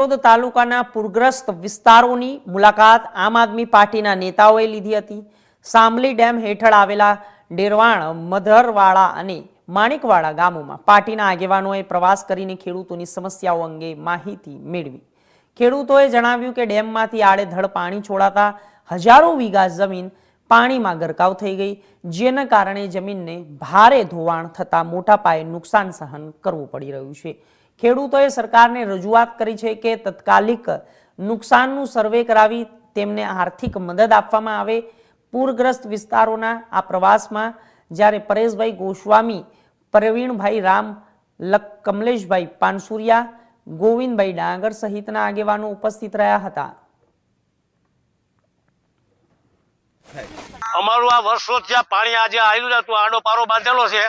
કેશોદ તાલુકાના પૂરગ્રસ્ત વિસ્તારોની મુલાકાત આમ આદમી પાર્ટીના નેતાઓએ લીધી હતી. સામલી ડેમ હેઠળ આવેલા ડેરવાણ મધરવાળા અને માણિકવાડા ગામોમાં પાર્ટીના આગેવાનોએ પ્રવાસ કરીને ખેડૂતોની સમસ્યાઓ અંગે માહિતી મેળવી. ખેડૂતોએ જણાવ્યું કે ડેમમાંથી આડેધડ પાણી છોડાતા હજારો વીઘા જમીન પાણીમાં ગરકાવ થઈ ગઈ, જેના કારણે જમીનને ભારે ધોવાણ થતાં મોટા પાયે નુકસાન સહન કરવું પડી રહ્યું છે. ખેડૂતોએ સરકારને રજૂઆત કરી છે કે તત્કાલિક નુકસાનનું સર્વે કરાવી તેમને આર્થિક મદદ આપવામાં આવે. પૂરગ્રસ્ત વિસ્તારોના આ પ્રવાસમાં જ્યારે પરેશભાઈ ગોસ્વામી, પ્રવીણભાઈ રામ, લક, કમલેશભાઈ પાનસુરિયા, ગોવિંદભાઈ ડાંગર સહિતના આગેવાનો ઉપસ્થિત રહ્યા હતા. અમારું આ વર્ષો જ્યાં પાણી આજે આવ્યું જતું આડો પારો બાંધેલો છે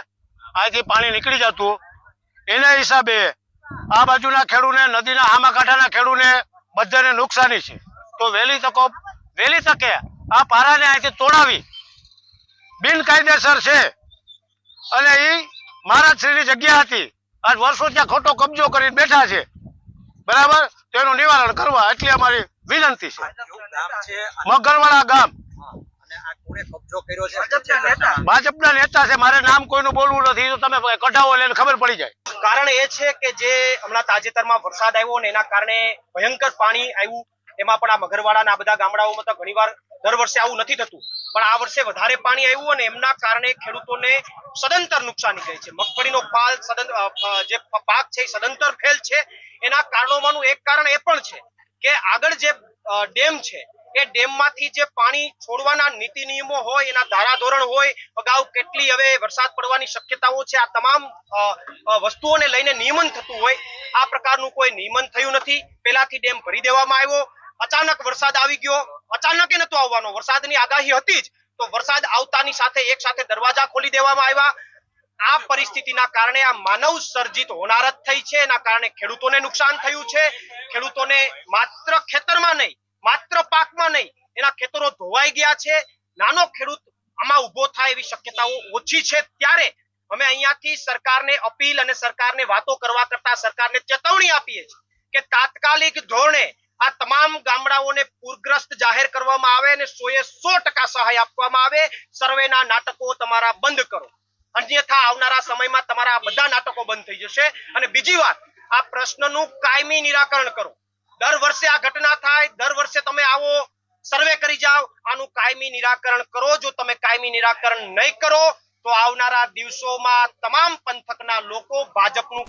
આથી પાણી નીકળી જતું. એના હિસાબે આ બાજુના ખેડૂને નદીના હામા કાંઠાના ખેડૂને બધાને નુકસાની છે. તો વહેલી તકો વહેલી તકે આ પારાને અહીંથી તોડાવી. બિનકાયદેસર છે. અને એ મહારાજશ્રીની જગ્યા હતી. આજ વર્ષો ત્યાં ખોટો કબજો કરીને બેઠા છે. બરાબર? તેનું નિવારણ કરવા એટલી અમારી વિનંતી છે. મગરવાળા ગામ છે? મગરવાડા ગામ. અને આ કોણે કબજો કર્યો છે? ભાજપના નેતા. છે. મારે નામ કોઈનું બોલવું નથી. તો તમે કઢાવો એટલે ખબર પડી જાય. કારણ એ છે કે જે હમણાં તાજેતરમાં વરસાદ આવ્યો ને એના કારણે ભયંકર પાણી આવ્યું. એમાં પણ આ મગરવાડા ના બધા ગામડાઓમાં તો ઘણીવાર દર વર્ષે આવું નથી થતું. પણ આ વર્ષે વધારે પાણી આવ્યું અને એમના કારણે ખેડૂતોને સદંતર નુકસાની ગઈ છે. મગફળીનો પાલ અ, જે પાક છે એ સદંતર ફેલ છે. એના કારણોમાંનું એક કારણ એ પણ છે કે આગળ જે ડેમ છે એ ડેમમાંથી જે પાણી છોડવાના નીતિ નિયમો હોય, એના ધારાધોરણ હોય, અગાઉ કેટલી હવે વરસાદ પડવાની શક્યતાઓ છે, આ તમામ વસ્તુઓને લઈને નિયમન થતું હોય, આ પ્રકારનું કોઈ નિયમન થયું નથી. પેલાથી ડેમ ભરી દેવામાં આવ્યો. અચાનક વરસાદ આવી ગયો. અચાનક નતો આવવાનો. વરસાદની આગાહી હતી જ. તો વરસાદ આવતાની સાથે એક સાથે દરવાજા ખોલી દેવામાં આવ્યા. આ પરિસ્થિતિના કારણે આ માનવ સર્જિત હોનારત થઈ છે. એના કારણે ખેડૂતોને નુકસાન થયું છે. ખેડૂતોને માત્ર ખેતરમાં નહીં માત્ર પાકમાં નહીં, એના ખેતરો ધોવાઈ ગયા છે. નાનો ખેડૂત આમાં ઊભો થાય એવી શક્યતાઓ ઓછી છે. ત્યારે અમે અહીંયાથી સરકારને અપીલ અને સરકારને વાતો કરવા કરતા સરકારને ચેતવણી આપીએ કે તાત્કાલિક ધોરણે આ તમામ ગામડાઓને પૂરગ્રસ્ત જાહેર કરવામાં આવે અને સો એ સો ટકા સહાય આપવામાં આવે. સર્વેના નાટકો તમારા બંધ કરો. અન્યથા આવનારા સમયમાં તમારા બધા નાટકો બંધ થઈ જશે. અને બીજી વાત, આ પ્રશ્નનું કાયમી નિરાકરણ કરો. દર વર્ષે આ ઘટના થાય, દર વર્ષે તમે આવો, સર્વે કરી જાઓ. આનું કાયમી નિરાકરણ કરો. જો તમે કાયમી નિરાકરણ નહીં કરો, તો આવનારા દિવસોમાં તમામ પંથકના લોકો ભાજપનું